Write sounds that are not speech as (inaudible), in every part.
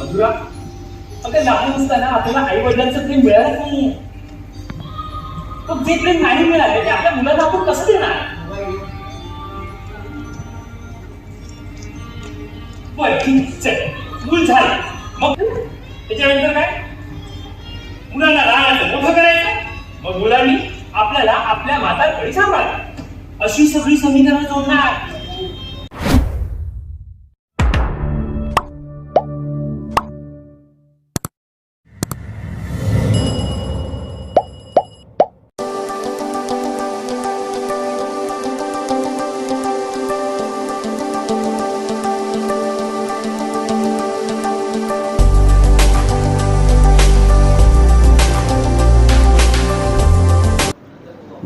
मधुरा अगं लहान असताना आपल्याला आई वडिलांचं प्रेम मिळालं नाहीये. मग जे प्रेम नाही मिळालं ते आपल्या मुलांना आपण कसं देणार? मूल झालं. मग त्याच्यानंतर काय? मुलांना लहानाचं मोठं करायचं. मग मुलांनी आपल्याला आपल्या माता कडे सांभाळा अशी सगळी समीकरण जोडणार.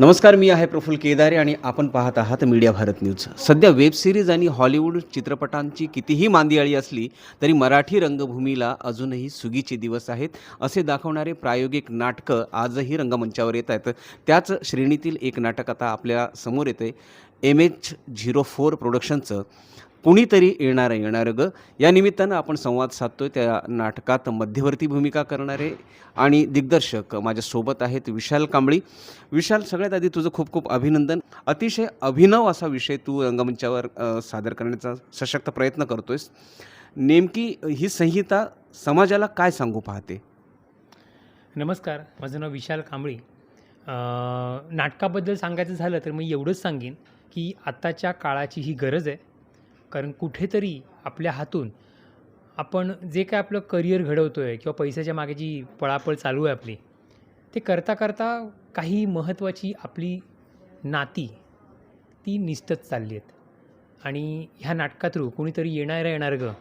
नमस्कार मी आहे प्रफुल केदारे आणि आपण पाहत आहात मीडिया भारत न्यूज. सध्या वेब सिरीज आणि हॉलिवूड चित्रपटांची कितीही मांदियाळी असली तरी मराठी रंगभूमीला अजूनही सुगीचे दिवस आहेत असे दाखवणारे प्रायोगिक नाटकं आजही रंगमंचावर येत आहेत. त्याच श्रेणीतील एक नाटक आता आपल्यासमोर येते एम एच झिरो फोर प्रोडक्शनचं कुणीतरी येणारं येणारं ग. या निमित्तानं आपण संवाद साधतोय त्या नाटकात मध्यवर्ती भूमिका करणारे आणि दिग्दर्शक माझ्यासोबत आहेत विशाल कांबळी. विशाल सगळ्यात आधी तुझं खूप खूप अभिनंदन. अतिशय अभिनव असा विषय तू रंगमंचावर सादर करण्याचा सशक्त प्रयत्न करतोयस. नेमकी ही संहिता समाजाला काय सांगू पाहते? नमस्कार माझं नाव विशाल कांबळी. नाटकाबद्दल सांगायचं झालं तर मी एवढंच सांगेन की आत्ताच्या काळाची ही गरज आहे. कारण कुठेतरी आपल्या हातून आपण जे काय आपलं करिअर घडवतो आहे किंवा पैशाच्या मागे जी पळापळ चालू आहे आपली ते करता करता काही महत्त्वाची आपली नाती ती निसटत चालली आहेत. आणि ह्या नाटका थ्रू कोणीतरी येणारं येणार गं.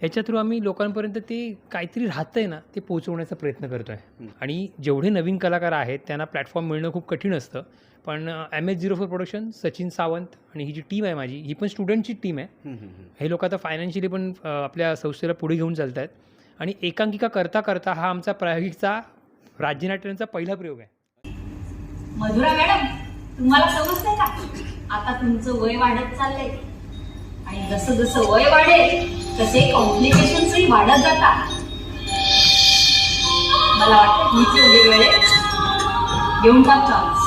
ह्याच्या थ्रू आम्ही लोकांपर्यंत ते काहीतरी राहतं आहे ना ते पोहोचवण्याचा प्रयत्न करतो आहे हं. आणि जेवढे नवीन कलाकार आहेत त्यांना प्लॅटफॉर्म मिळणं खूप कठीण असतं. पण M H zero four production Sachin Sawant आणि ही जी टीम आहे माझी ही पण स्टुडंटची टीम आहे. हे लोक आता फायनान्शियली पण आपल्या संस्थेला पुढे घेऊन चालत आहेत आणि एकांकिका करता करता हा आमचा प्रायोगिकचा राज्यनाट्यांचा पहिला प्रयोग आहे. मधुरा मॅडम तुम्हाला समजतंय का? आता तुमचं वय वाढत चाललंय. आणि जसं जसं वय वाढेल तसे कॉम्प्लिकेशन्सही वाढत जातात. मला वाटतं हीच योग्य वेळ आहे. घेऊन टाक चान्स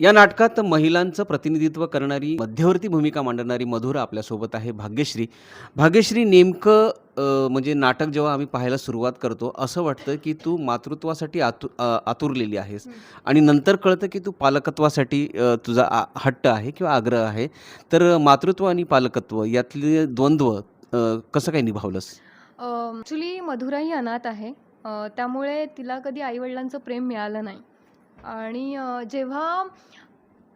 या नाटकात महिलांचं प्रतिनिधित्व करणारी मध्यवर्ती भूमिका मांडणारी मधुरा आपल्यासोबत आहे भाग्यश्री. भाग्यश्री नेमकं अ, म्हणजे नाटक जेव्हा आम्ही पाहायला सुरुवात करतो असं वाटतं की तू मातृत्वासाठी आतु अ, आतुरलेली आहेस. आणि नंतर कळतं की तू पालकत्वासाठी अ, तुझा आ हट्ट आहे किंवा आग्रह आहे. तर मातृत्व आणि पालकत्व यातले द्वंद्व अ, कसं काय निभावलंस? ॲक्च्युली मधुरा ही अनाथ आहे. अ, त्यामुळे तिला कधी आईवडिलांचं प्रेम मिळालं नाही. आणि अ, जेव्हा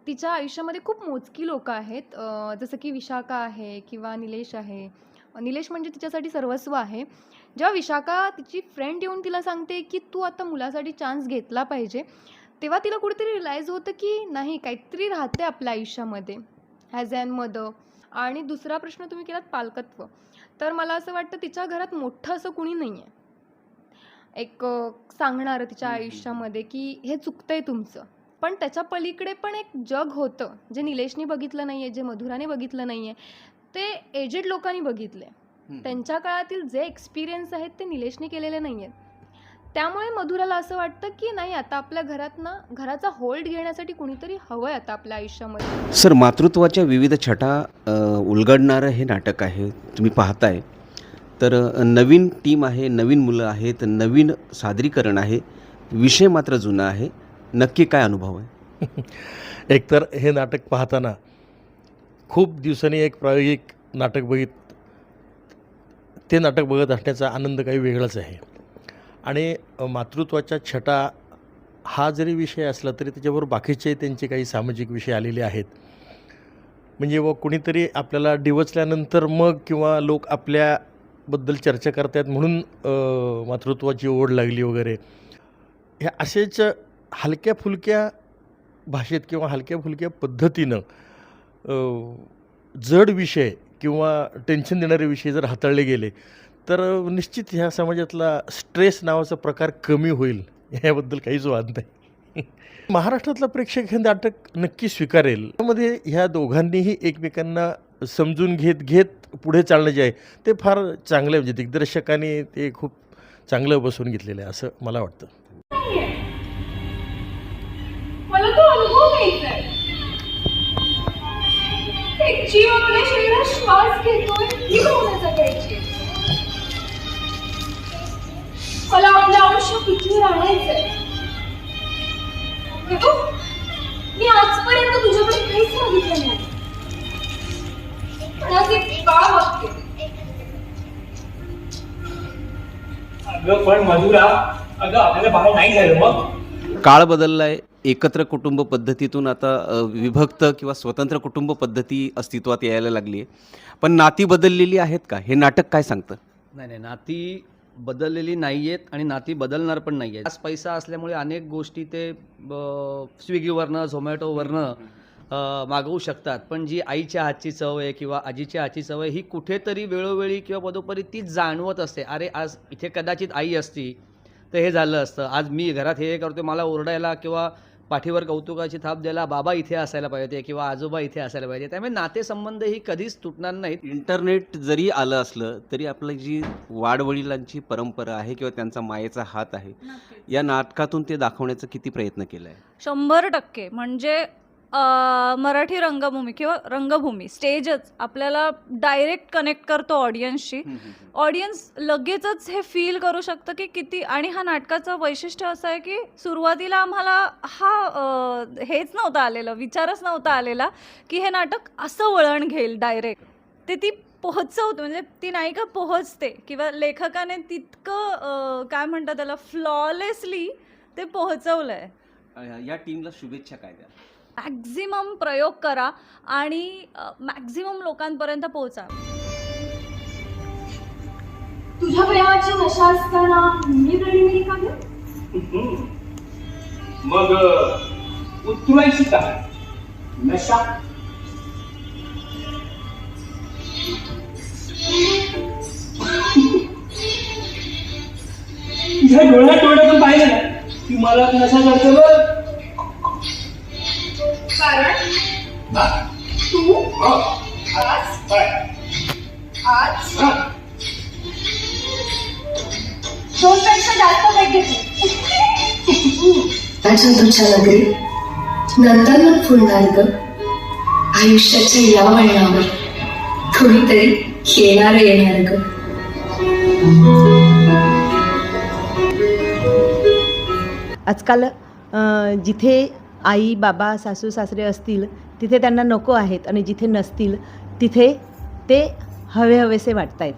तिच्या आयुष्यामध्ये खूप मोजकी लोकं आहेत अ, जसं की विशाखा आहे किंवा निलेश आहे निलेश म्हणजे तिच्यासाठी सर्वस्व आहे. जेव्हा विशाखा तिची फ्रेंड येऊन तिला सांगते की तू आता मुलासाठी चान्स घेतला पाहिजे तेव्हा तिला कुठेतरी रिलाईज होतं की नाही काहीतरी राहते आपल्या आयुष्यामध्ये. ॲज अॅन मदर आणि दुसरा प्रश्न तुम्ही केलात पालकत्व. तर मला असं वाटतं तिच्या घरात मोठं असं कुणी नाही आहे एक सांगणारं तिच्या आयुष्यामध्ये की हे चुकतंय तुमचं. पण त्याच्या पलीकडे पण एक जग होतं. जे निलेशने बघितलं नाही आहे जे मधुराने बघितलं नाही आहे ते एजेड लोकांनी बघितले. त्यांच्या काळातील जे एक्सपिरियन्स आहेत ते निलेशने केलेले नाही आहेत त्यामुळे मधुराला असं वाटतं की नाही आता आपल्या घरात ना घराचा होल्ड घेण्यासाठी कुणीतरी हवं आहे आता आपल्या आयुष्यामध्ये. सर मातृत्वाच्या विविध छटा उलगडणारं हे नाटक आहे. तुम्ही पाहताय. तर नवीन टीम आहे नवीन मुलं आहेत नवीन सादरीकरण आहे. विषय मात्र जुना आहे. नक्की काय अनुभव आहे? (laughs) एकतर हे नाटक पाहताना खूप दिवसांनी एक प्रायोगिक नाटक बघित ते नाटक बघत असण्याचा आनंद काही वेगळाच आहे. आणि मातृत्वाच्या छटा हा जरी विषय असला तरी त्याच्याबरोबर बाकीचे त्यांचे काही सामाजिक विषय आलेले आहेत. म्हणजे व कुणीतरी आपल्याला डिवचल्यानंतर मग किंवा लोक आपल्याबद्दल चर्चा करतात म्हणून मातृत्वाची ओढ लागली वगैरे. ह्या असेच हलक्या फुलक्या भाषेत किंवा हलक्या फुलक्या पद्धतीनं जड विषय किंवा टेन्शन देणारे विषय जर हाताळले गेले तर निश्चित ह्या समाजातला स्ट्रेस नावाचा प्रकार कमी होईल याबद्दल काहीच वाद नाही. (laughs) महाराष्ट्रातला प्रेक्षक हे नाटक नक्की स्वीकारेल. त्यामध्ये ह्या दोघांनीही एकमेकांना समजून घेत घेत पुढे चालणं जे आहे ते फार चांगलं म्हणजे दिग्दर्शकाने ते खूप चांगलं बसवून घेतलेलं आहे असं मला वाटतं. एक जीव आपल्या शरीरात श्वास घेतोय ही भावना जगायची मला आपलं आयुष्य किती राहायचंय. मी आजपर्यंत तुझ्याकडे काहीच सांगितलं नाही. पण आज एक बाळ वागते. अगं पण मधुरा अगं आपल्याला बाहेर नाही झालं मग? काळ बदललाय. एकत्र कुटुंब पद्धतीतून आता विभक्त किंवा स्वतंत्र कुटुंब पद्धती अस्तित्वात यायला लागली आहे. पण नाती बदललेली आहेत का? हे नाटक काय सांगतं? नाही नाही. नाती बदललेली नाही आहेत आणि नाती बदलणार पण नाही आहेत आज पैसा असल्यामुळे अनेक गोष्टी ते ब- स्विगीवरनं झोमॅटोवरनं मागवू शकतात. पण जी आईच्या हातची चव आहे किंवा आजीच्या हातची चव आहे ही कुठेतरी वेळोवेळी किंवा पदोपरी ती जाणवत असते. अरे आज इथे कदाचित आई असती तर हे झालं असतं. आज मी घरात हे हे करतो मला ओरडायला किंवा पाठीवर कौतुकाची थाप द्यायला बाबा इथे असायला पाहिजे किंवा आजोबा इथे असायला पाहिजे. त्यामुळे नातेसंबंध ही कधीच तुटणार नाहीत. इंटरनेट जरी आलं असलं तरी आपलं जी वाडवडिलांची परंपरा आहे किंवा त्यांचा मायेचा हात आहे या नाटकातून ते दाखवण्याचा किती प्रयत्न केला आहे शंभर टक्के. म्हणजे मराठी रंगभूमी किंवा रंगभूमी स्टेजच आपल्याला डायरेक्ट कनेक्ट करतो ऑडियन्सशी. ऑडियन्स लगेचच हे फील करू शकतं की किती आणि हा नाटकाचं वैशिष्ट्य असं आहे की सुरुवातीला आम्हाला हा हेच नव्हतं आलेलं विचारच नव्हता आलेला की हे नाटक असं वळण घेईल डायरेक्ट. ते ती पोहोचवतो म्हणजे ती नायिका पोहोचते किंवा लेखकाने तितकं काय म्हणतात त्याला फ्लॉलेसली ते पोहोचवलं आहे अ, या टीमला शुभेच्छा काय द्या मॅक्झिमम प्रयोग करा आणि मॅक्झिमम लोकांपर्यंत पोहोचा. तुझ्या प्रेमाची नशा असताना मी प्रेमी का? मग उतरायची का नशा? तुझ्या डोळ्यात डोळ्यातून पाहिलं ना की मला नशा करतो बघ. तू हा, आज आज दोन पेक्षा जास्त नगरी नंतर मग फुलणार ग. आयुष्याच्या या वळणावर कोणीतरी येणार येणार ग. आजकाल जिथे आई बाबा सासू सासरे असतील तिथे त्यांना नको आहेत आणि जिथे नसतील तिथे ते हवे हवेसे वाटत आहेत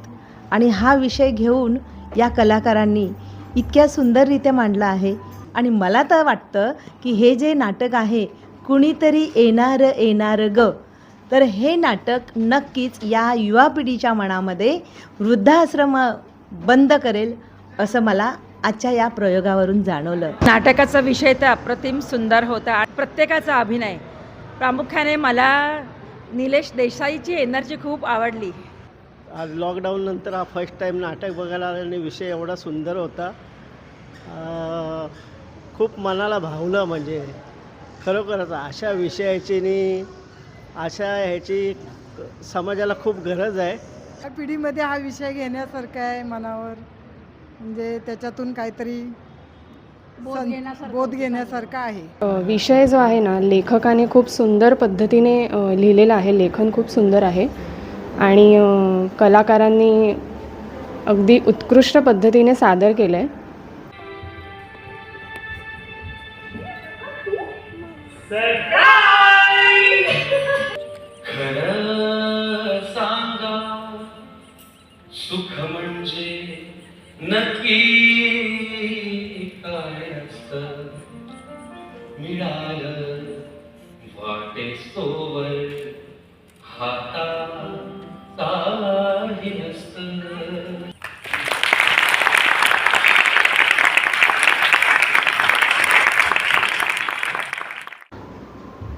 आणि हा विषय घेऊन या कलाकारांनी इतक्या सुंदररित्या मांडला आहे. आणि मला तर वाटतं की हे जे नाटक आहे कुणीतरी येणार येणार ग. तर हे नाटक नक्कीच या युवा पिढीच्या मनामध्ये वृद्धाश्रम बंद करेल असं मला आजच्या या प्रयोगावरून जाणवलं. नाटकाचा विषय तर अप्रतिम सुंदर होता आणि प्रत्येकाचा अभिनय. प्रामुख्याने मला निलेश देसाईची एनर्जी खूप आवडली. आज लॉकडाऊननंतर हा फर्स्ट टाईम नाटक बघायला आला आणि विषय एवढा सुंदर होता. खूप मनाला भावलं म्हणजे खरोखरच अशा विषयाची आणि अशा ह्याची समाजाला खूप गरज आहे. या पिढीमध्ये हा विषय घेण्यासारखा आहे मनावर. म्हणजे त्याच्यातून काहीतरी बोध घेण्यासारखं आहे. विषय जो आहे ना लेखकाने खूप सुंदर पद्धतीने लिहिलेला आहे. लेखन खूप सुंदर आहे. आणि कलाकारांनी अगदी उत्कृष्ट पद्धतीने सादर केलं आहे खरं नक्की काय असत? मिळालं वाटे सोवर हाता काही असत.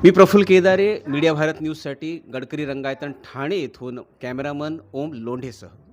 मी प्रफुल्ल केदारे मीडिया भारत न्यूजसाठी गडकरी रंगायतन ठाणे येथून कॅमेरामन ओम लोंढेसह.